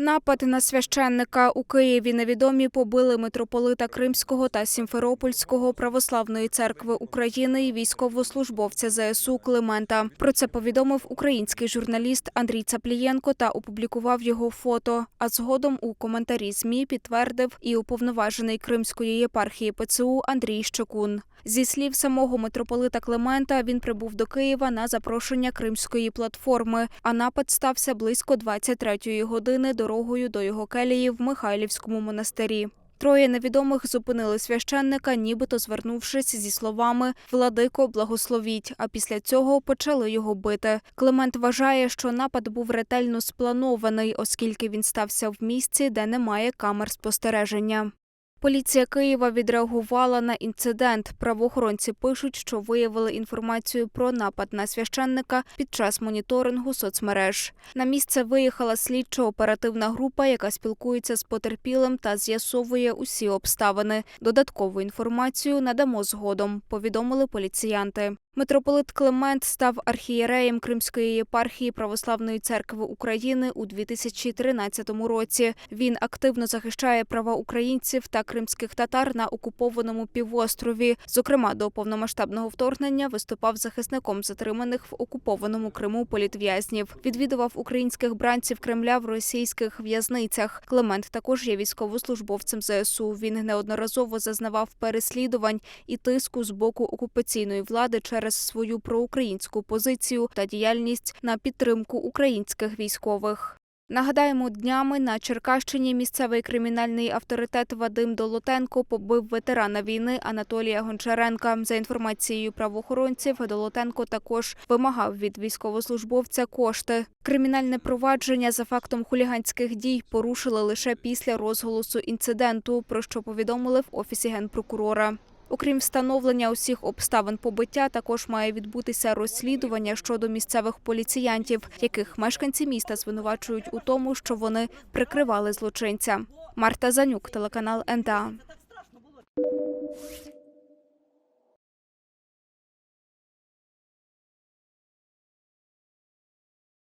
Напад на священника у Києві невідомі побили митрополита Кримського та Сімферопольського православної церкви України і військовослужбовця ЗСУ Климента. Про це повідомив український журналіст Андрій Цаплієнко та опублікував його фото. А згодом у коментарі ЗМІ підтвердив і уповноважений Кримської єпархії ПЦУ Андрій Щекун. Зі слів самого митрополита Климента, він прибув до Києва на запрошення Кримської платформи, а напад стався близько 23-ї години дорогою до його келії в Михайлівському монастирі. Троє невідомих зупинили священника, нібито звернувшись зі словами Владико, благословіть. А після цього почали його бити. Климент вважає, що напад був ретельно спланований, оскільки він стався в місці, де немає камер спостереження. Поліція Києва відреагувала на інцидент. Правоохоронці пишуть, що виявили інформацію про напад на священника під час моніторингу соцмереж. На місце виїхала слідчо-оперативна група, яка спілкується з потерпілим та з'ясовує усі обставини. Додаткову інформацію надамо згодом. Повідомили поліціянти. Митрополит Климент став архієреєм Кримської єпархії Православної церкви України у 2013 році. Він активно захищає права українців та кримських татар на окупованому півострові. Зокрема, до повномасштабного вторгнення виступав захисником затриманих в окупованому Криму політв'язнів. Відвідував українських бранців Кремля в російських в'язницях. Климент також є військовослужбовцем ЗСУ. Він неодноразово зазнавав переслідувань і тиску з боку окупаційної влади через свою проукраїнську позицію та діяльність на підтримку українських військових. Нагадаємо, днями на Черкащині місцевий кримінальний авторитет Вадим Долотенко побив ветерана війни Анатолія Гончаренка. За інформацією правоохоронців, Долотенко також вимагав від військовослужбовця кошти. Кримінальне провадження за фактом хуліганських дій порушили лише після розголосу інциденту, про що повідомили в офісі генпрокурора. Окрім встановлення усіх обставин побиття, також має відбутися розслідування щодо місцевих поліціянтів, яких мешканці міста звинувачують у тому, що вони прикривали злочинця. Марта Занюк, телеканал НТА.